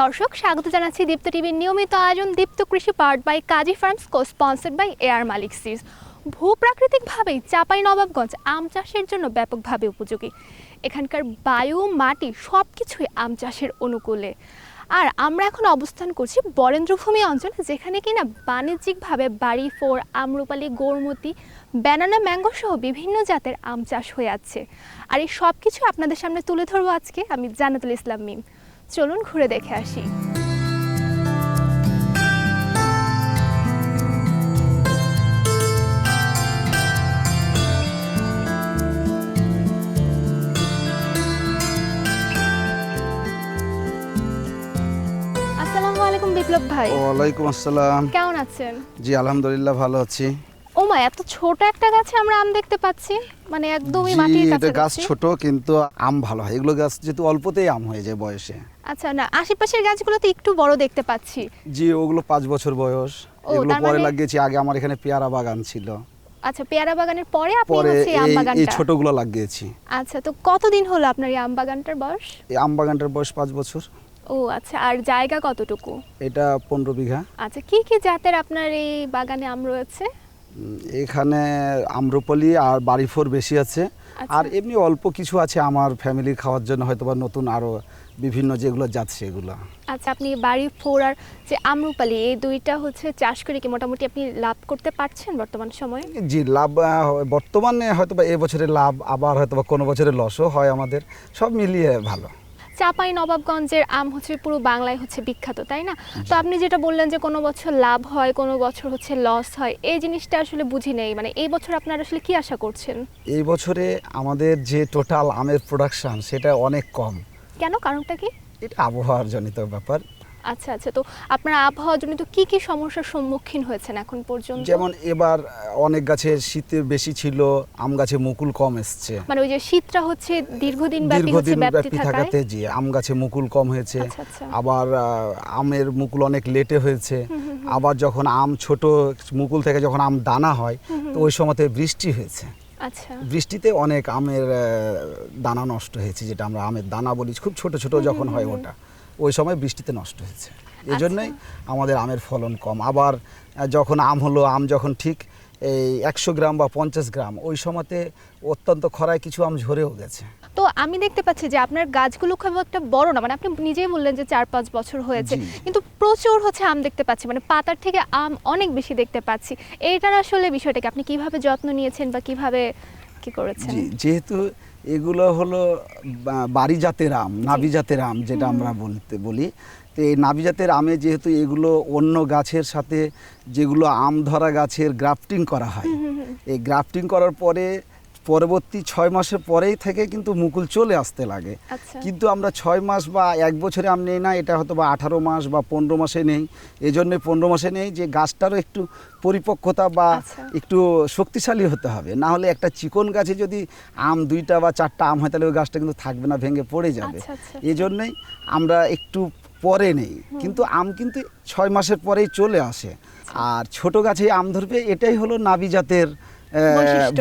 দর্শক, স্বাগত জানাচ্ছি দীপ্ত টিভির নিয়মিত আয়োজন Deepto Krishi part by Kazi farms co, sponsored by air Malik series. ভূপ্রাকৃতিকভাবেই চাপাই নবাবগঞ্জ আম চাষের জন্য ব্যাপকভাবে উপযোগী। এখানকার বায়ু, মাটি সব কিছুই আম চাষের অনুকূলে। আর আমরা এখন অবস্থান করছি বরেন্দ্রভূমি অঞ্চলে, যেখানে কিনা বাণিজ্যিকভাবে BARI, four, Amrapali, Gourmati, banana mango সহ বিভিন্ন জাতের আম চাষ হয়ে আছে। আর এই সব কিছু আপনাদের সামনে তুলে ধরবো আজকে, আমি জানাতুল ইসলাম মিম। চলুন ঘুরে দেখে আসি। আসসালামু আলাইকুম বিপ্লব ভাই। ওয়ালাইকুম আসসালাম। কেমন আছেন? জি আলহামদুলিল্লাহ ভালো আছি। ও মা এত ছোট একটা গাছে আমরা আম দেখতে পাচ্ছি। মানে একদমই মাটির কাছে গাছ ছোট কিন্তু আম ভালো হয়। এগুলো গাছ যেহেতু অল্পতেই আম হয়ে যায় বয়সে। আচ্ছা না আশেপাশের গাছগুলোতে একটু বড় দেখতে পাচ্ছি। জি ওগুলো পাঁচ বছর বয়স। এগুলো পরে মানে- লাগিয়েছি আগে আমার এখানে পেয়ারা বাগান ছিল। আচ্ছা পেয়ারা বাগানের পরে আপনি হচ্ছে আম এই এই ছোটগুলো লাগিয়েছি। আচ্ছা তো কতদিন হলো আপনার এই আম বাগানটার বয়স? এই আম বাগানটার বয়স পাঁচ বছর। ও আচ্ছা আর জায়গা কতটুকু? এটা পনেরো বিঘা। আচ্ছা কি কি জাতের আপনার এই বাগানে আম রয়েছে? এখানে আম্রপলি আর বাড়িফোর বেশি আছে। আচ্ছা। আর এমনি অল্প কিছু আছে আমার ফ্যামিলির খাওয়ার জন্য হয়তো বা নতুন আরও বিভিন্ন যেগুলো জাত সেগুলো আচ্ছা আপনি বাড়ি ফোর আর যে আমরুপালি এই দুইটা হচ্ছে চাষ করে কি মোটামুটি আপনি লাভ করতে পারছেন বর্তমান সময়ে? জি লাভ বর্তমানে হয়তো বা এবছরে লাভ আবার হয়তো বা কোনো বছরে লসও হয় আমাদের। সব মিলিয়ে ভালো। চাপাই নবাবগঞ্জের আম হচ্ছে পুরো বাংলায় হচ্ছে বিখ্যাত তাই না? তো আপনি যেটা বললেন যে কোনো বছর লাভ হয় কোনো বছর হচ্ছে লস হয় এই জিনিসটা আসলে বুঝি নেই। মানে এই বছর আপনারা আসলে কি আশা করছেন? এই বছরে আমাদের যে টোটাল আমের প্রোডাকশন সেটা অনেক কম। কেন? কারণটা কি? এটা আবহাওয়ার জনিত ব্যাপার। আচ্ছা আচ্ছা। তো আপনার আবহাওয়ার জন্য তো কি কি সমস্যার সম্মুখীন হয়েছেন এখন পর্যন্ত? যেমন এবার অনেক গাছের শীতে বেশি ছিল আম গাছে মুকুল কম এসছে। মানে ওই যে শীতটা হচ্ছে দীর্ঘদিন ব্যাপী হচ্ছে দীর্ঘদিন ব্যাপী থাকায়? থাকাতে জি আম গাছে মুকুল কম হয়েছে আচ্ছা, আচ্ছা। আবার আহ, আমের মুকুল অনেক লেটে হয়েছে আবার যখন আম ছোট মুকুল থেকে যখন আম দানা হয় তো ওই সময়তে বৃষ্টি হয়েছে। বৃষ্টিতে অনেক আমের দানা নষ্ট হয়েছে যেটা আমরা আমের দানা বলি খুব ছোট ছোট যখন হয় ওটা। ওই সময় বৃষ্টিতে নষ্ট হয়েছে। এই জন্যই আমাদের আমের ফলন কম। আবার যখন আম হলো আম যখন ঠিক এই একশো গ্রাম বা পঞ্চাশ গ্রাম ওই সময়তে অত্যন্ত খরায় কিছু আম ঝরেও গেছে। তো আমি দেখতে পাচ্ছি যে আপনার গাছগুলো খুব একটা বড় না মানে আপনি নিজেই বললেন যে চার পাঁচ বছর হয়েছে কিন্তু প্রচুর হচ্ছে আম দেখতে পাচ্ছি মানে পাতার থেকে আম অনেক বেশি দেখতে পাচ্ছি। এইটার আসলে বিষয়টাকে আপনি কীভাবে যত্ন নিয়েছেন বা কীভাবে কি করেছেন? যেহেতু এগুলো হলো বাড়ি জাতের আম নাবি জাতের আম যেটা আমরা বলতে বলি তো এই নাবি জাতের আমে যেহেতু এগুলো অন্য গাছের সাথে যেগুলো আম ধরা গাছের গ্রাফটিং করা হয়। এই গ্রাফটিং করার পরে পরবর্তী ছয় মাসের পরেই থেকে কিন্তু মুকুল চলে আসতে লাগে। আচ্ছা। কিন্তু আমরা ছয় মাস বা এক বছরে আম নেই না এটা হয়তো বা আঠারো মাস বা পনেরো মাসে নেই। এই জন্যে পনেরো মাসে নেই যে গাছটারও একটু পরিপক্কতা বা আচ্ছা। একটু শক্তিশালী হতে হবে। না হলে একটা চিকন গাছে যদি আম দুইটা বা চারটা আম হয় তাহলে ওই গাছটা কিন্তু থাকবে না ভেঙে পড়ে যাবে। আচ্ছা, আচ্ছা, এই জন্যই আমরা একটু পরে নেই। কিন্তু আম কিন্তু ছয় মাসের পরেই চলে আসে। আর ছোট গাছে আম ধরবে এটাই হলো নাবি জাতের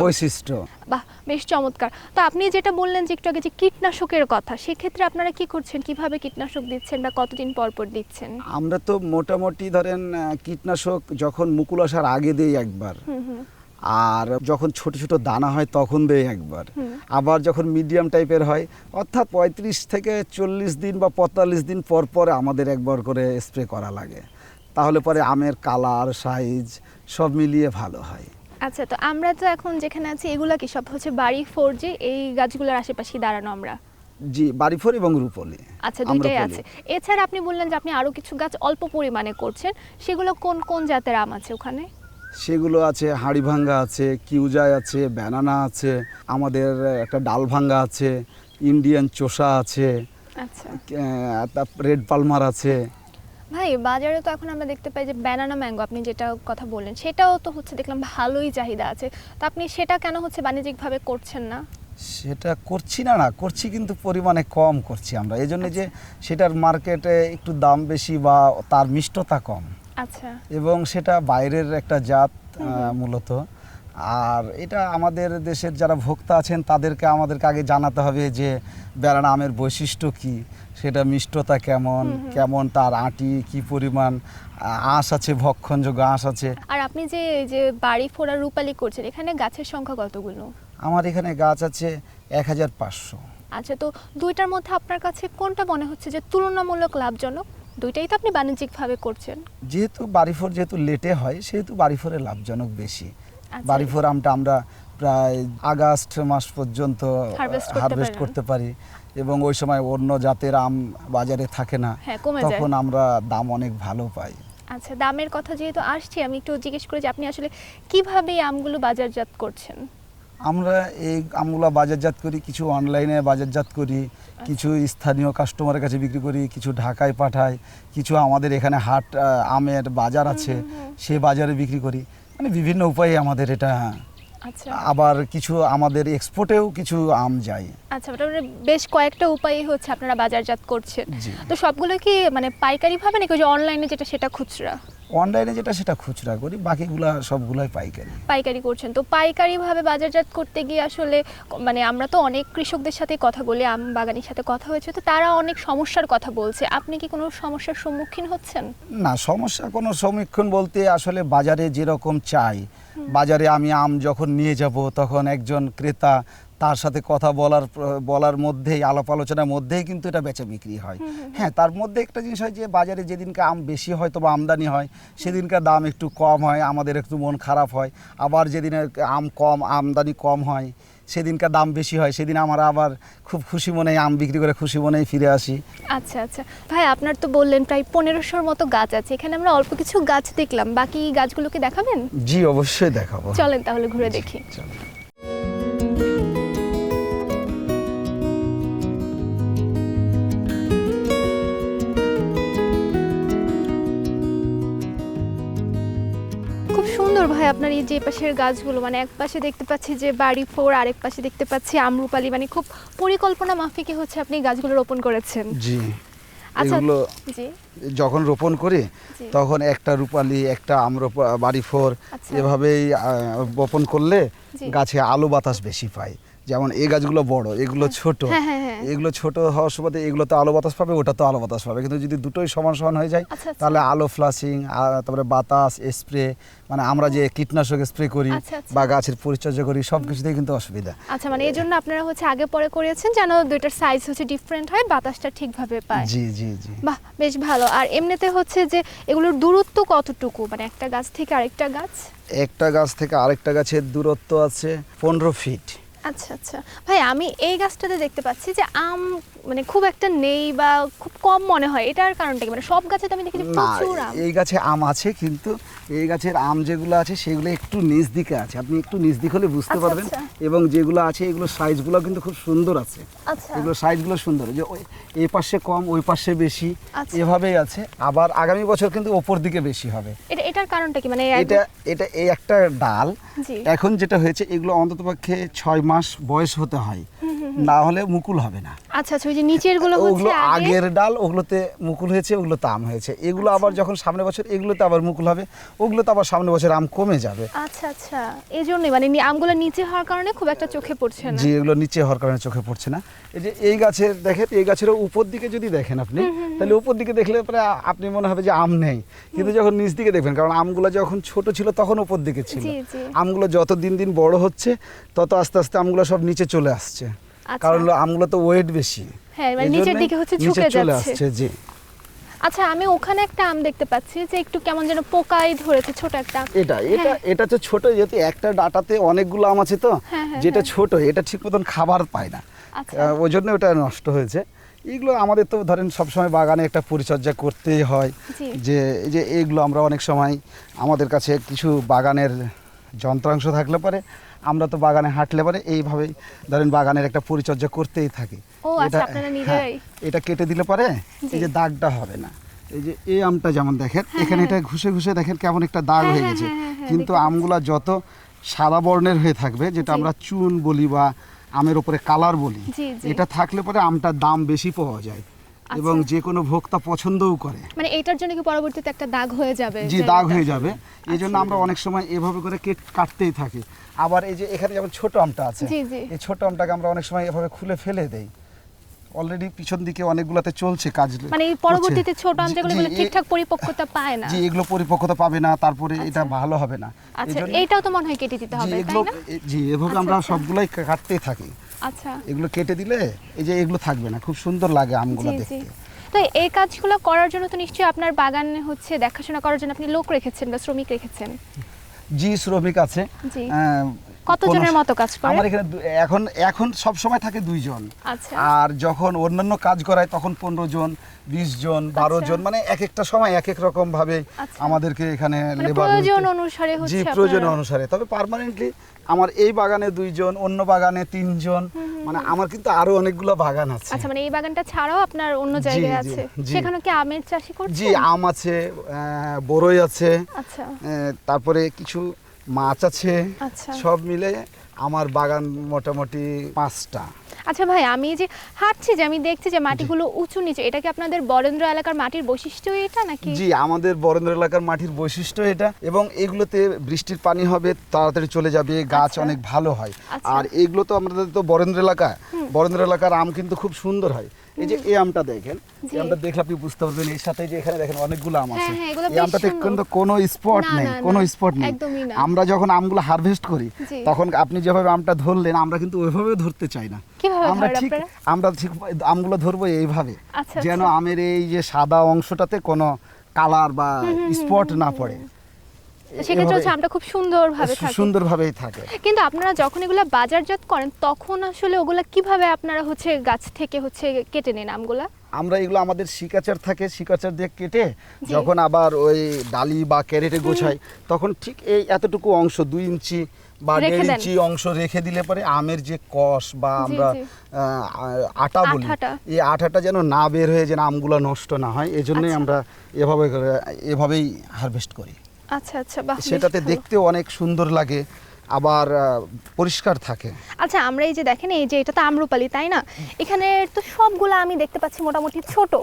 বৈশিষ্ট্য। বাহ বেশ চমৎকার। তো আপনি যেটা বললেন যে একটু আগে যে কীটনাশকের কথা সেক্ষেত্রে আপনারা কি করছেন? কীভাবে কীটনাশক দিচ্ছেন বা কতদিন পর পর দিচ্ছেন? আমরা তো মোটামুটি ধরেন কীটনাশক যখন মুকুল আসার আগে দেই একবার। আর যখন ছোট ছোট দানা হয় তখন দেই একবার। আবার যখন মিডিয়াম টাইপের হয় অর্থাৎ পঁয়ত্রিশ থেকে চল্লিশ দিন বা পঁয়তাল্লিশ দিন পর পর আমাদের একবার করে স্প্রে করা লাগে। তাহলে পরে আমের কালার সাইজ সব মিলিয়ে ভালো হয়। আচ্ছা তো আমরা তো এখন যেখানে আছি এগুলা কি সব হচ্ছে বাড়ি ফোর জি এই গাছগুলোর আশেপাশে দাঁড়ানো আমরা? জি বাড়িফোর এবং রূপলি। আচ্ছা দুইটাই আছে। এছাড়া আপনি বললেন যে আপনি আরও কিছু গাছ অল্প পরিমাণে করছেন। সেগুলো কোন কোন জাতের আম আছে ওখানে? সেগুলো আছে হাঁড়িভাঙ্গা আছে কিউজাই আছে ব্যানানা আছে আমাদের একটা ডালভাঙ্গা আছে ইন্ডিয়ান চোষা আছে আচ্ছা। রেড পালমার আছে। ভাই বাজারে তো এখন আমরা দেখতে পাই যে ব্যানানা ম্যাঙ্গো আপনি যেটা কথা বললেন সেটাও তো হচ্ছে দেখলাম ভালোই চাহিদা আছে। তো আপনি সেটা কেন হচ্ছে বাণিজ্যিকভাবে করছেন না? সেটা করছি না না করছি কিন্তু পরিমাণে কম করছি আমরা। এই জন্য যে সেটার মার্কেটে একটু দাম বেশি বা তার মিষ্টতা কম। আচ্ছা। এবং সেটা বাইরের একটা জাত মূলত। আর এটা আমাদের দেশের যারা ভোক্তা আছেন তাদেরকে আমাদেরকে আগে জানাতে হবে যে বেড়ানা আমের বৈশিষ্ট্য কি সেটা মিষ্টতা কেমন কেমন তার আঁটি কি পরিমাণ আঁশ আছে ভক্ষণযোগ্য আঁশ আছে। আর আপনি যে যে বাড়ি ফোড়া রূপালি করছেন এখানে গাছের সংখ্যা কতগুলো? আমার এখানে গাছ আছে এক হাজার পাঁচশো। আচ্ছা তো দুইটার মধ্যে আপনার কাছে কোনটা মনে হচ্ছে যে তুলনামূলক লাভজনক? দুইটাই তো আপনি বাণিজ্যিকভাবে করছেন। যেহেতু বাড়িফোর যেহেতু লেটে হয় সেহেতু বাড়িফোরে লাভজনক বেশি। আচ্ছা। বাড়িফোর আমটা আমরা প্রায় আগস্ট মাস পর্যন্ত হারভেস্ট করতে পারি। এবং ওই সময় অন্য জাতের আম বাজারে থাকে না হ্যাঁ। তখন আমরা দাম অনেক ভালো পাই। আচ্ছা দামের কথা যেহেতু আসছি আমি একটু জিজ্ঞেস করি যে আপনি আসলে কীভাবে আমগুলো বাজারজাত করছেন? আমরা এই আমগুলো বাজারজাত করি কিছু অনলাইনে বাজারজাত করি কিছু স্থানীয় কাস্টমারের কাছে বিক্রি করি কিছু ঢাকায় পাঠাই কিছু আমাদের এখানে হাট আমের বাজার আছে সে বাজারে বিক্রি করি। মানে বিভিন্ন উপায়ে আমাদের এটা আচ্ছা। আবার কিছু আমাদের এক্সপোর্টেও কিছু আম যায়। আচ্ছা মোটামুটি বেশ কয়েকটা উপায় হচ্ছে আপনারা বাজারজাত করছেন। তো সবগুলো কি মানে পাইকারি ভাবে নাকি যে অনলাইনে যেটা সেটা খুচরা? অনলাইনে যেটা সেটা খুচরা করি বাকিগুলা সবগুলাই পাইকারি। পাইকারি করছেন। তো পাইকারি ভাবে বাজারজাত করতে গিয়ে আসলে মানে আমরা তো অনেক কৃষকদের সাথে কথা বলি আম বাগানের সাথে কথা হয়েছে তো তারা অনেক সমস্যার কথা বলছে। আপনি কি কোনো সমস্যার সম্মুখীন হচ্ছেন? না সমস্যা কোনো সমীক্ষণ বলতে আসলে বাজারে যেরকম চাই বাজারে আমি আম যখন নিয়ে যাব তখন একজন ক্রেতা তার সাথে কথা বলার বলার মধ্যেই আলাপ আলোচনার মধ্যেই কিন্তু এটা বেচা বিক্রি হয়। হ্যাঁ তার মধ্যে একটা জিনিস হয় যে বাজারে যেদিনকে আম বেশি হয় বা আমদানি হয় সেদিনকার দাম একটু কম হয় আমাদের একটু মন খারাপ হয়। আবার যেদিন আম কম আমদানি কম হয় সেদিনকার দাম বেশি হয় সেদিন আমরা আবার খুব খুশি মনে আম বিক্রি করে খুশি মনেই ফিরে আসি। আচ্ছা আচ্ছা। ভাই আপনার তো বললেন প্রায় পনেরোশোর মতো গাছ আছে। এখানে আমরা অল্প কিছু গাছ দেখলাম। বাকি গাছগুলোকে দেখাবেন? জি অবশ্যই দেখাবো। চলেন তাহলে ঘুরে দেখি। চলো। আপনার এই যে পাশের গাছগুলো মানে এক পাশে দেখতে পাচ্ছি যে বাড়ি ফোর আরেক পাশে দেখতে পাচ্ছি আমরুপালি মানে খুব পরিকল্পনা মাফিকে হচ্ছে আপনি গাছগুলো রোপণ করেছেন। জি। আচ্ছা এগুলো যখন রোপণ করি তখন একটা রূপালি একটা আম্র বাড়ি ফোর আচ্ছা। এভাবেই বপন করলে। গাছে আলো বাতাস বেশি পায়। যেমন এই গাছগুলো বড় এগুলো ছোট হ্যাঁ, হ্যাঁ, হ্যাঁ। এগুলো ছোট হওয়ার সুবাদে এগুলো তো আলো বাতাস পাবে ওটা তো আলো বাতাস পাবে। কিন্তু যদি দুটোই সমান সমান হয়ে যায় আচ্ছা, আচ্ছা। তাহলে আলো ফ্লাশিং তারপরে বাতাস স্প্রে মানে আমরা যে কীটনাশক স্প্রে করি আচ্ছা। বা গাছের পরিচর্যা করি সব কিছুতেই কিন্তু অসুবিধা। আচ্ছা মানে এই জন্য আপনারা হচ্ছে আগে পরে করেছেন যেন দুইটার সাইজ হচ্ছে ডিফারেন্ট হয় বাতাসটা ঠিকভাবে পায়। জি জি জি। বাহ বেশ ভালো। আর এমনিতে হচ্ছে যে এগুলোর দূরত্ব কতটুকু? মানে একটা গাছ থেকে আরেকটা গাছ? একটা গাছ থেকে আরেকটা গাছের দূরত্ব আছে পনেরো ফিট আচ্ছা আচ্ছা। ভাই আমি এই গাছটাতে দেখতে পাচ্ছি যে আম মানে খুব একটা নেই বা খুব কম মনে হয়। এটার কারণটা কি? মানে সব গাছে তো আমি দেখি প্রচুর আম। এই গাছে আম আছে কিন্তু এই গাছের আম যেগুলো আছে সেগুলো একটু নিচ দিকে আছে। আপনি একটু নিচ দিক হলে বুঝতে আচ্ছা, পারবেন। আচ্ছা। এবং যেগুলো আছে এগুলো সাইজগুলো কিন্তু খুব সুন্দর আছে। আচ্ছা। এগুলো সাইজগুলো সুন্দর। যে ওই এই পাশে কম ওই পাশে বেশি। এভাবেই আছে। আবার আগামী বছর কিন্তু ওপর দিকে বেশি হবে। এটা এটার কারণটা কি? মানে এটা এটা এই একটা ডাল। এখন যেটা হয়েছে এগুলো অন্ততপক্ষে ছয় মাস বয়স হতে হয়। না হলে মুকুল হবে না। আচ্ছা আচ্ছা ওই যে নিচেরগুলো ওগুলো আগের ডাল ওগুলোতে মুকুল হয়েছে ওগুলোতে আম হয়েছে। এগুলো আচ্ছা। আবার যখন সামনে বছর এগুলোতে আবার মুকুল হবে ওগুলোতে আবার সামনে বছর আম কমে যাবে। আচ্ছা আচ্ছা এই জন্যই মানে আমগুলো নিচে হওয়ার কারণে খুব একটা চোখে পড়ছে না। যে এগুলো নিচে হওয়ার কারণে চোখে পড়ছে না। এই যে এই গাছের দেখেন এই গাছের উপর দিকে যদি দেখেন আপনি তাহলে উপর দিকে দেখলে পরে আপনি মনে হবে যে আম নেই। কিন্তু যখন নিচ দিকে দেখবেন কারণ আমগুলো যখন ছোট ছিল তখন উপর দিকে ছিল। জি, জি। আমগুলো যত দিন দিন বড় হচ্ছে তত আস্তে আস্তে আমগুলো সব নিচে চলে আসছে। কারণ হলো আমগুলো তো ওয়েট বেশি। হ্যাঁ, মানে নিচের দিকে হচ্ছে ঝুঁকে যাচ্ছে। জি। আচ্ছা আমি ওখানে একটা আম দেখতে পাচ্ছি যে একটু কেমন যেন পোকাই ধরেছে ছোট একটা এটা এটা এটা তো ছোট যেহেতু একটা ডাটাতে অনেকগুলো আম আছে তো হ্যাঁ, হ্যাঁ, যেটা ছোট এটা ঠিক মতন খাবার পায় না। আচ্ছা। ওই জন্য ওটা নষ্ট হয়েছে। এগুলো আমাদের তো ধরেন সবসময় বাগানে একটা পরিচর্যা করতেই হয় যে এই যে এইগুলো আমরা অনেক সময় আমাদের কাছে কিছু বাগানের যন্ত্রাংশ থাকলে পরে আমরা তো বাগানে হাঁটলে পরে এইভাবেই ধরেন বাগানের একটা পরিচর্যা করতেই থাকি। আচ্ছা, হ্যাঁ, এটা কেটে দিলে পরে এই যে দাগটা হবে না। এই যে এই আমটা যেমন দেখেন এখানে এটা ঘুষে ঘুষে দেখেন কেমন একটা দাগ হ্যাঁ, হয়ে হ্যাঁ, গেছে। হ্যাঁ, হ্যাঁ, হ্যাঁ, কিন্তু আমগুলা যত সাদা বর্ণের হয়ে থাকবে যেটা আমরা চুন বলি বা আমের উপরে কালার বলি। এটা থাকলে পরে আমটার দাম বেশি পাওয়া যায়। এবং আচ্ছা। যে কোনো ভোক্তা পছন্দও করে মানে এটার জন্য কি পরবর্তীতে একটা দাগ হয়ে যাবে জি যে দাগ হয়ে যাবে এই জন্য আচ্ছা। আমরা অনেক সময় এভাবে করে কেট কাটতেই থাকি আবার এই যে এখানে যেমন ছোট আমটা আছে জি, জি। এই ছোট আমটাকে আমরা অনেক সময় এভাবে খুলে ফেলে দেই অলরেডি পিছন দিকে অনেকগুলোতে চলছে কাজ। মানে এই পরবর্তীতে ছোট আম যেগুলো এ- ঠিকঠাক পরিপক্কতা পায় না। জি এগুলো পরিপক্কতা পাবে না তারপরে এটা ভালো হবে না। আচ্ছা এইটাও তো মনে হয় কেটে দিতে হবে এগুলো তাই না জি এভাবে আচ্ছা, আমরা আচ্ছা। সবগুলাই কাটতেই থাকি। আচ্ছা। এগুলো কেটে দিলে এই যে এগুলো থাকবে না খুব সুন্দর লাগে আমগুলো দেখতে। তো এই কাজগুলো করার জন্য তো নিশ্চয়ই আপনার বাগানে হচ্ছে দেখাশোনা করার জন্য আপনি লোক রেখেছেন বা শ্রমিক রেখেছেন? জি শ্রমিক আছে। কতজনের মতো কাজ করে? আমার এখানে এখন এখন সব সময় থাকে দুইজন। আচ্ছা। আর যখন অন্যান্য কাজ করায় তখন পনেরো জন বিশ জন বারো আচ্ছা। জন মানে এক একটা সময় এক এক রকম ভাবে আচ্ছা। আমাদেরকে এখানে মানে লেবার প্রয়োজন অনুসারে জি প্রয়োজন অনুসারে। তবে পার্মানেন্টলি আমার এই বাগানে দুইজন অন্য বাগানে তিনজন মানে আমার কিন্তু আরও অনেকগুলো বাগান আছে। আচ্ছা মানে এই বাগানটা ছাড়াও আপনার অন্য জায়গায় আছে। সেখানে কি আমের চাষই করছেন? জি আম আছে বড়ই আছে আচ্ছা। তারপরে কিছু মাছ আছে আচ্ছা। সব মিলে আমার বাগান মোটামুটি পাঁচটা। আচ্ছা ভাই আমি যে হাঁটছি যে আমি দেখছি যে মাটিগুলো উঁচু নিচে এটা কি আপনাদের বরেন্দ্র এলাকার মাটির বৈশিষ্ট্য এটা নাকি? জি আমাদের বরেন্দ্র এলাকার মাটির বৈশিষ্ট্য এটা এবং এগুলোতে বৃষ্টির পানি হবে তাড়াতাড়ি চলে যাবে গাছ আচ্ছা। অনেক ভালো হয়। আচ্ছা। আর এগুলো তো আমাদের তো বরেন্দ্র এলাকা। বরেন্দ্র এলাকার আম কিন্তু খুব সুন্দর হয়। এই যে এই আমটা দেখেন। এই আমটা দেখলে আপনি বুঝতে পারবেন এর সাথে যে এখানে দেখেন অনেকগুলো আম আছে। হ্যাঁ, হ্যাঁ, এই আমটাতে কিন্তু কোনো স্পট নেই কোনো স্পট নেই। একদমই না। আমরা যখন আমগুলো হারভেস্ট করি তখন আপনি যেভাবে আমটা ধরলেন আমরা কিন্তু ওইভাবে ধরতে চাই না। আমরা ঠিক আমরা ঠিক আমগুলো ধরবো এইভাবে। আচ্ছা, যেন আচ্ছা। আমের এই যে সাদা অংশটাতে কোনো কালার বা স্পট না পড়ে। সেক্ষেত্রে হচ্ছে আমটা খুব সুন্দরভাবে থাকে। সুন্দরভাবেই থাকে। কিন্তু আপনারা যখন এগুলা বাজারজাত করেন তখন আসলে ওগুলা কীভাবে আপনারা হচ্ছে গাছ থেকে হচ্ছে কেটে নেন আমগুলা? আমরা এগুলো আমাদের শিকাচার থাকে শিকাচার দিয়ে কেটে যখন আবার ওই ডালি বা ক্যারেটে গোছাই তখন ঠিক এই এতটুকু অংশ দুই ইঞ্চি বা দেড় ইঞ্চি অংশ রেখে দিলে পরে আমের যে কষ বা আমরা আটা বলি এই আটাটা যেন না বের হয়ে যেন আমগুলো নষ্ট না হয় এই জন্যই আচ্ছা। আমরা এভাবে এভাবেই হারভেস্ট করি। আচ্ছা আচ্ছা সেটাতে দেখতেও অনেক সুন্দর লাগে। আবার পরিষ্কার থাকে। আচ্ছা আমরা এই যে দেখেন এই যে এটা তো আম্রপালি তাই না? এখানে তো সবগুলো আমি দেখতে পাচ্ছি মোটামুটি ছোট।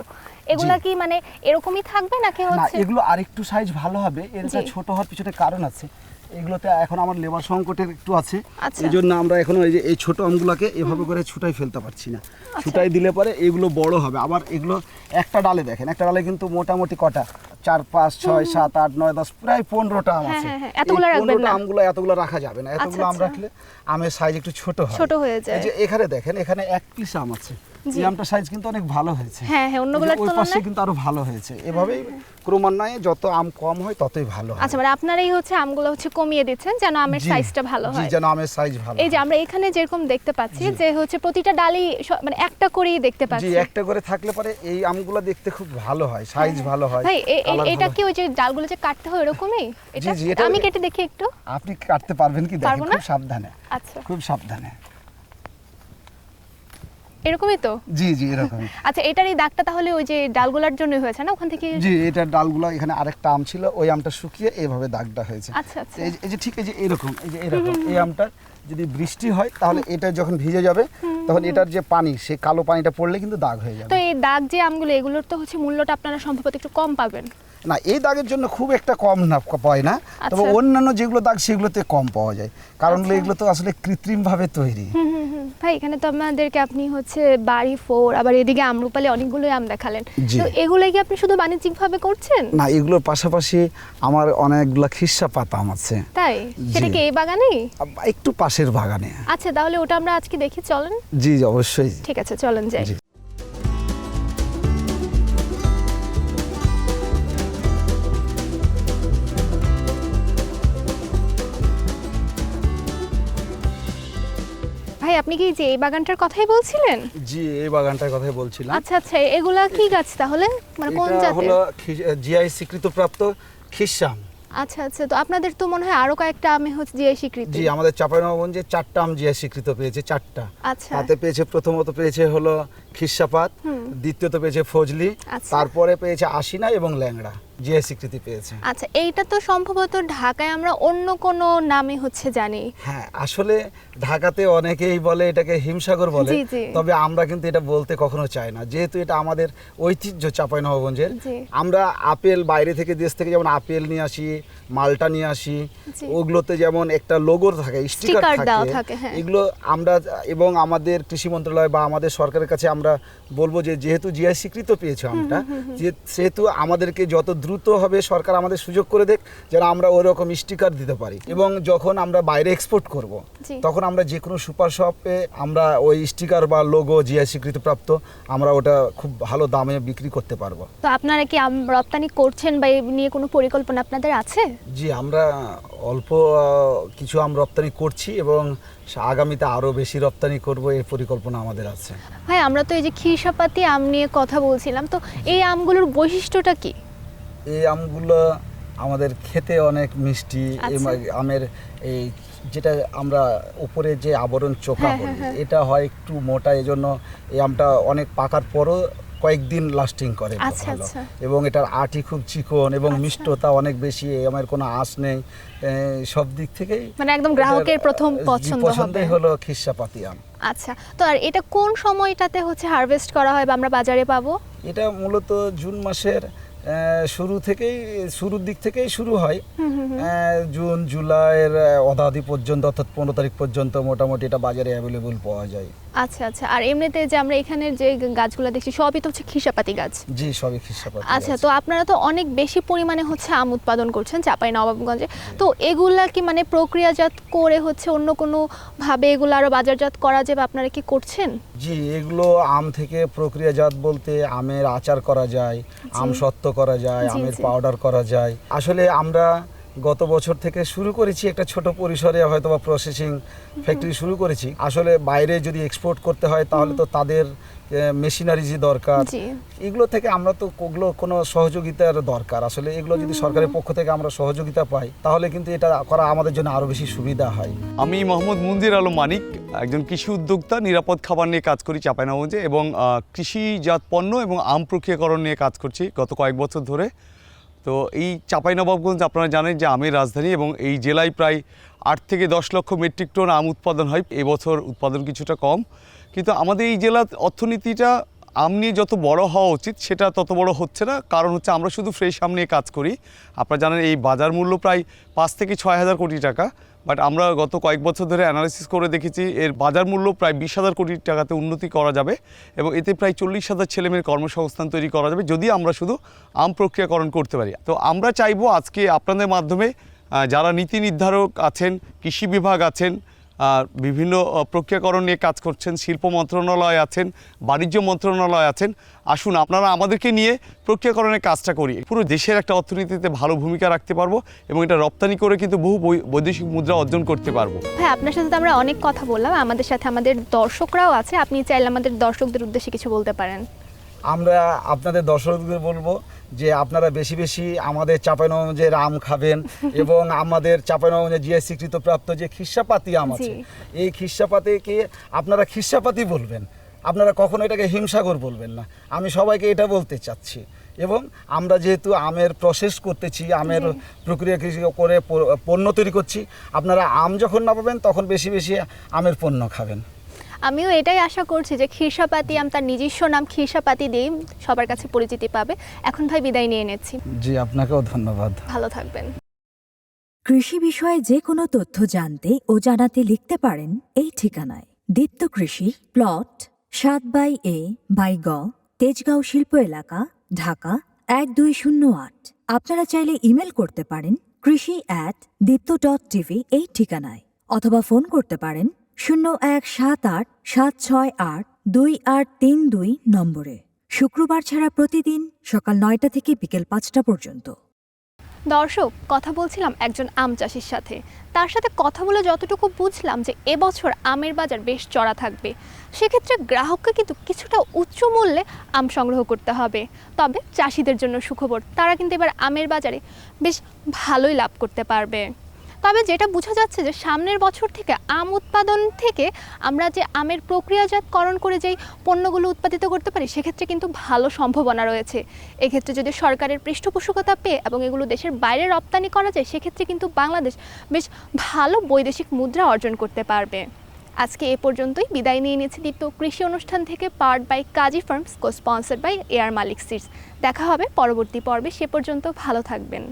এগুলা কি মানে এরকমই থাকবে নাকি না হচ্ছে? এগুলো আরেকটু সাইজ ভালো হবে। এটা। ছোট হওয়ার পিছনে কারণ আছে। এগুলোতে এখন আমার লেবার সংকটের একটু আছে আচ্ছা। এই জন্য আমরা এখন এই যে এই ছোট আমগুলোকে এভাবে করে ছুটাই ফেলতে পারছি না ছুটাই দিলে পরে এগুলো বড় হবে আবার এগুলো একটা ডালে দেখেন একটা ডালে কিন্তু মোটামুটি কটা চার পাঁচ ছয় সাত আট নয় দশ প্রায় পনেরোটা আম হ্যাঁ, আছে হ্যাঁ, হ্যাঁ, এতগুলো এই রাখবেন 15টা না। আমগুলো এতগুলো রাখা যাবে না এতগুলো আম আচ্ছা। রাখলে আমের সাইজ একটু ছোট হয় ছোট হয়ে যায়। যে এখানে দেখেন এখানে এক পিস আম আছে। এই আমটা সাইজ কিন্তু অনেক ভালো হয়েছে। হ্যাঁ, হ্যাঁ, অন্যগুলোর এই যে ওই পাশে কিন্তু আরও ভালো হয়েছে। এভাবেই ক্রমান্বয়ে যত আম কম হয় ততই ভালো হয়। আচ্ছা মানে আপনারাই হচ্ছে আমগুলো হচ্ছে কমিয়ে দিচ্ছেন যেন আমের সাইজটা ভালো হয়। যেন আমের সাইজ ভালো এই যে আমরা এখানে যেরকম দেখতে পাচ্ছি যে হচ্ছে প্রতিটা ডালি মানে একটা করেই দেখতে জি পাচ্ছি। একটা করে থাকলে পরে এই আমগুলো দেখতে খুব ভালো হয় সাইজ ভালো হয় ভাই এ- এ- colour এটা কি ওই যে ডালগুলো যে কাটতে হয় এরকমই এটা আমি কেটে দেখি একটু। আপনি কাটতে পারবেন কি দেখেন খুব সাবধানে আচ্ছা। খুব সাবধানে। এরকমই তো? জি জি এরকম। আচ্ছা এটার এই দাগটা তাহলে ওই যে ডালগুলার জন্য হয়েছে না? ওখান থেকে জি এটা ডালগুলো এখানে আরেকটা আম ছিল ওই আমটা শুকিয়ে এইভাবে দাগটা হয়েছে। আচ্ছা আচ্ছা। এই যে- ঠিক এই যে এরকম এই যে এরকম। এই আমটা যদি বৃষ্টি হয় তাহলে এটা যখন ভিজে যাবে তখন এটার যে পানি সেই কালো পানিটা পড়লে কিন্তু দাগ হয়ে যাবে। তো এই দাগ যে আমগুলো এগুলোর তো হচ্ছে মূল্যটা আপনারা সম্ভবত একটু কম পাবেন। না এই দাগের জন্য খুব একটা কম না পায় না। তবে আচ্ছা। অন্যান্য যেগুলো দাগ সেগুলোতে কম পাওয়া যায়। কারণ আচ্ছা। এগুলো তো আসলে কৃত্রিম ভাবে তৈরি। ভাই এখানে তো আমাদেরকে আপনি হচ্ছে বাড়ি ফোর আবার এদিকে আমরুপালে অনেকগুলোই আম দেখালেন। তো এগুলো কি আপনি শুধু বাণিজ্যিক ভাবে করছেন? না এগুলোর পাশাপাশি আমার অনেকগুলো খিসা পাতাম আছে। তাই? সেটা কি এই বাগানেই? আব- একটু পাশের বাগানে। আচ্ছা তাহলে ওটা আমরা আজকে দেখি চলেন। জি জি, অবশ্যই। ঠিক আছে চলেন যাই। ভাই আপনি কি যে এই বাগানটার কথাই বলছিলেন? জি এই বাগানটার কথাই বলছিলাম। আচ্ছা আচ্ছা এগুলা কি গাছ তাহলে? মানে কোন এটা জাতের? হলো জিআই স্বীকৃতপ্রাপ্ত খিসাম আচ্ছা আচ্ছা তো আপনাদের তো মনে হয় আরও কয়েকটা আমি হচ্ছে জিআই স্বীকৃতি জি আমাদের চাঁপাইনবাবগঞ্জে চারটা আম জিআই স্বীকৃত পেয়েছে চারটা। আচ্ছা। তাতে পেয়েছে প্রথমত পেয়েছে হলো খিসাপাত দ্বিতীয়ত পেয়েছে ফজলি আচ্ছা। তারপরে পেয়েছে আশিনা এবং ল্যাংড়া। জিআই স্বীকৃতি পেয়েছে আচ্ছা এইটা তো সম্ভবত ঢাকায় আমরা অন্য কোনো নামে হচ্ছে জানি হ্যাঁ আসলে ঢাকাতে অনেকেই বলে এটাকে হিমসাগর বলে। তবে আমরা কিন্তু এটা বলতে কখনো চাই না যেহেতু এটা আমাদের ঐতিহ্য চাঁপাইনবাবগঞ্জের। আমরা আপেল বাইরে থেকে দেশ থেকে যেমন আপেল নিয়ে আসি মালটা নিয়ে আসি ওগুলোতে যেমন একটা লোগোর থাকে স্টিকার থাকে হ্যাঁ। এগুলো আমরা এবং আমাদের কৃষি মন্ত্রণালয় বা আমাদের সরকারের কাছে আমরা বলব যে যেহেতু জিআই স্বীকৃত পেয়েছে আমটা যে সেহেতু আমাদেরকে যত দ্রুত হবে সরকার আমাদের সুযোগ করে দেখ যেন আমরা ওরকম স্টিকার দিতে পারি। এবং যখন আমরা বাইরে এক্সপোর্ট করব তখন আমরা যে কোনো সুপার শপে আমরা ওই স্টিকার বা লোগো জিআই স্বীকৃতিপ্রাপ্ত আমরা ওটা খুব ভালো দামে বিক্রি করতে পারব। তো আপনারা কি রপ্তানি করছেন বা এই নিয়ে কোনো পরিকল্পনা আপনাদের আছে? জি আমরা অল্প কিছু আম রপ্তানি করছি এবং আগামীতে আরও বেশি রপ্তানি করব এই পরিকল্পনা আমাদের আছে। ভাই আমরা তো এই যে খিরসাপাতি আম নিয়ে কথা বলছিলাম তো এই আমগুলোর বৈশিষ্ট্যটা কি? এই আমগুলো আমাদের খেতে অনেক মিষ্টি এই আচ্ছা। আমের এই যেটা আমরা উপরে যে আবরণ চোখা হ্যাঁ, বলি হ্যাঁ, হ্যাঁ। এটা হয় একটু মোটা এজন্য এই আমটা অনেক পাকার পরও কয়েকদিন লাস্টিং করে আচ্ছা, ভালো। আচ্ছা। এবং এটার আটি খুব চিকন এবং। মিষ্টতা অনেক বেশি এই আমের কোনো আঁশ নেই সব দিক থেকেই মানে একদম গ্রাহকের প্রথম পছন্দ পছন্দই। হলো খিরসাপাতি আম আচ্ছা তো আর এটা কোন সময়টাতে হচ্ছে হারভেস্ট করা হয় বা আমরা বাজারে পাবো এটা মূলত জুন মাসের শুরু থেকেই শুরুর দিক থেকেই শুরু হয়। জুন জুলাইয়ের অধাদি পর্যন্ত অর্থাৎ পনেরো তারিখ পর্যন্ত মোটামুটি এটা বাজারে অ্যাভেলেবল পাওয়া যায়। আচ্ছা আচ্ছা। আর এমনিতে যে আমরা এখানে যে গাছগুলো দেখছি সবই তো হচ্ছে খিসাপাতি গাছ। জি সবই খিসাপাতি আচ্ছা তো আপনারা তো অনেক বেশি পরিমাণে হচ্ছে আম উৎপাদন করছেন চাপাই নবাবগঞ্জে। তো এগুলা কি মানে প্রক্রিয়াজাত করে হচ্ছে অন্য কোনো ভাবে এগুলো আরও বাজারজাত করা যাবে? আপনারা কি করছেন? জি এগুলো আম থেকে প্রক্রিয়াজাত বলতে আমের আচার করা যায় আম সত্ত্ব করা যায় আমের পাউডার করা যায়। আসলে আমরা গত বছর থেকে শুরু করেছি একটা ছোট পরিসরে হয়তো বা প্রসেসিং ফ্যাক্টরি শুরু করেছি। আসলে বাইরে যদি এক্সপোর্ট করতে হয় তাহলে তো তাদের মেশিনারিজ দরকার জি। এগুলো থেকে আমরা তো ওগুলো কোনো সহযোগিতার দরকার। আসলে এগুলো যদি সরকারের পক্ষ থেকে আমরা সহযোগিতা পাই তাহলে কিন্তু এটা করা আমাদের জন্য আরও বেশি সুবিধা হয়। আমি মোহাম্মদ মন্দির আলম মানিক একজন কৃষি উদ্যোক্তা নিরাপদ খাবার নিয়ে কাজ করি চাঁপাইনবাবগঞ্জে এবং কৃষিজাত পণ্য এবং আম প্রক্রিয়াকরণ নিয়ে কাজ করছি গত কয়েক বছর ধরে। তো এই চাঁপাইনবাবগঞ্জ আপনারা জানেন যে আমের রাজধানী এবং এই জেলায় প্রায় আট থেকে দশ লক্ষ মেট্রিক টন আম উৎপাদন হয়। এবছর উৎপাদন কিছুটা কম। কিন্তু আমাদের এই জেলার অর্থনীতিটা আম নিয়ে যত বড় হওয়া উচিত, সেটা তত বড় হচ্ছে না। কারণ হচ্ছে আমরা শুধু ফ্রেশ আম নিয়ে কাজ করি। আপনারা জানেন এই বাজার মূল্য প্রায় পাঁচ থেকে ছয় হাজার কোটি টাকা। বাট আমরা গত কয়েক বছর ধরে অ্যানালিসিস করে দেখেছি, এর বাজার মূল্য প্রায় বিশ হাজার কোটি টাকাতে উন্নতি করা যাবে এবং এতে প্রায় চল্লিশ হাজার ছেলেমেয়ের কর্মসংস্থান তৈরি করা যাবে যদি আমরা শুধু আম প্রক্রিয়াকরণ করতে পারি। তো আমরা চাইব আজকে আপনাদের মাধ্যমে যারা নীতি নির্ধারক আছেন, কৃষি বিভাগ আছেন বিভিন্ন আহ, প্রক্রিয়াকরণ নিয়ে কাজ করছেন শিল্প মন্ত্রণালয় আছেন বাণিজ্য মন্ত্রণালয় আছেন। আসুন আপনারা আমাদেরকে নিয়ে প্রক্রিয়াকরণের কাজটা করি। পুরো দেশের একটা অর্থনীতিতে ভালো ভূমিকা রাখতে পারব এবং এটা রপ্তানি করে কিন্তু বহু বৈ- বৈদেশিক মুদ্রা অর্জন করতে পারব। হ্যাঁ আপনার সাথে তো আমরা অনেক কথা বললাম। আমাদের সাথে আমাদের দর্শকরাও আছে। আপনি চাইলে আমাদের দর্শকদের উদ্দেশ্যে কিছু বলতে পারেন। আমরা আপনাদের দর্শকদের বলব যে আপনারা বেশি বেশি আমাদের চাঁপাইনবাবগঞ্জের আম খাবেন এবং আমাদের চাঁপাইনবাবগঞ্জের জিআই স্বীকৃত প্রাপ্ত যে খিসাপাতি আম আছে এই খিসাপাতিকে আপনারা খিসাপাতি বলবেন। আপনারা কখনো এটাকে হিমসাগর বলবেন না। আমি সবাইকে এটা বলতে চাচ্ছি। এবং আমরা যেহেতু আমের প্রসেস করতেছি আমের প্রক্রিয়া কৃষি করে পণ্য তৈরি করছি আপনারা আম যখন না পাবেন তখন বেশি বেশি আমের পণ্য খাবেন। আমিও এটাই আশা করছি যে খিরসাপাতি আম তার নিজস্ব নাম খিরসাপাতি দিয়েই সবার কাছে পরিচিতি পাবে। এখন ভাই বিদায় নিয়ে নিচ্ছি। জি আপনাকেও ধন্যবাদ। ভালো থাকবেন। কৃষি বিষয়ে যে কোনো তথ্য জানতে ও জানাতে লিখতে পারেন এই ঠিকানায়। দীপ্ত কৃষি প্লট সাত বাই এ বাই গ তেজগাঁও শিল্প এলাকা ঢাকা এক দুই শূন্য আট। আপনারা চাইলে ইমেল করতে পারেন কৃষি অ্যাট দীপ্ত ডট টিভি এই ঠিকানায়। অথবা ফোন করতে পারেন শূন্য এক সাত আট সাত ছয় আট দুই আট তিন দুই নম্বরে। শুক্রবার ছাড়া প্রতিদিন সকাল নয়টা থেকে বিকেল পাঁচটা পর্যন্ত। দর্শক, কথা বলছিলাম একজন আম চাষির সাথে। তার সাথে কথা বলে যতটুকু বুঝলাম যে এবছর আমের বাজার বেশ চড়া থাকবে। সেক্ষেত্রে গ্রাহককে কিন্তু কিছুটা উচ্চ মূল্যে আম সংগ্রহ করতে হবে। তবে চাষিদের জন্য সুখবর, তারা কিন্তু এবার আমের বাজারে বেশ ভালোই লাভ করতে পারবে। তবে যেটা বোঝা যাচ্ছে যে সামনের বছর থেকে আম উৎপাদন থেকে আমরা যে আমের প্রক্রিয়াজাতকরণ করে যেই পণ্যগুলো উৎপাদিত করতে পারি, সেক্ষেত্রে কিন্তু ভালো সম্ভাবনা রয়েছে। এক্ষেত্রে যদি সরকারের পৃষ্ঠপোষকতা পেয়ে এবং এগুলো দেশের বাইরে রপ্তানি করা যায়, সেক্ষেত্রে কিন্তু বাংলাদেশ বেশ ভালো বৈদেশিক মুদ্রা অর্জন করতে পারবে। আজকে এ পর্যন্তই। বিদায় নিয়ে নিয়েছি দীপ্ত কৃষি অনুষ্ঠান থেকে part by Kazi farms co sponsored by air Malik seeds. দেখা হবে পরবর্তী পর্বে। সে পর্যন্ত ভালো থাকবেন।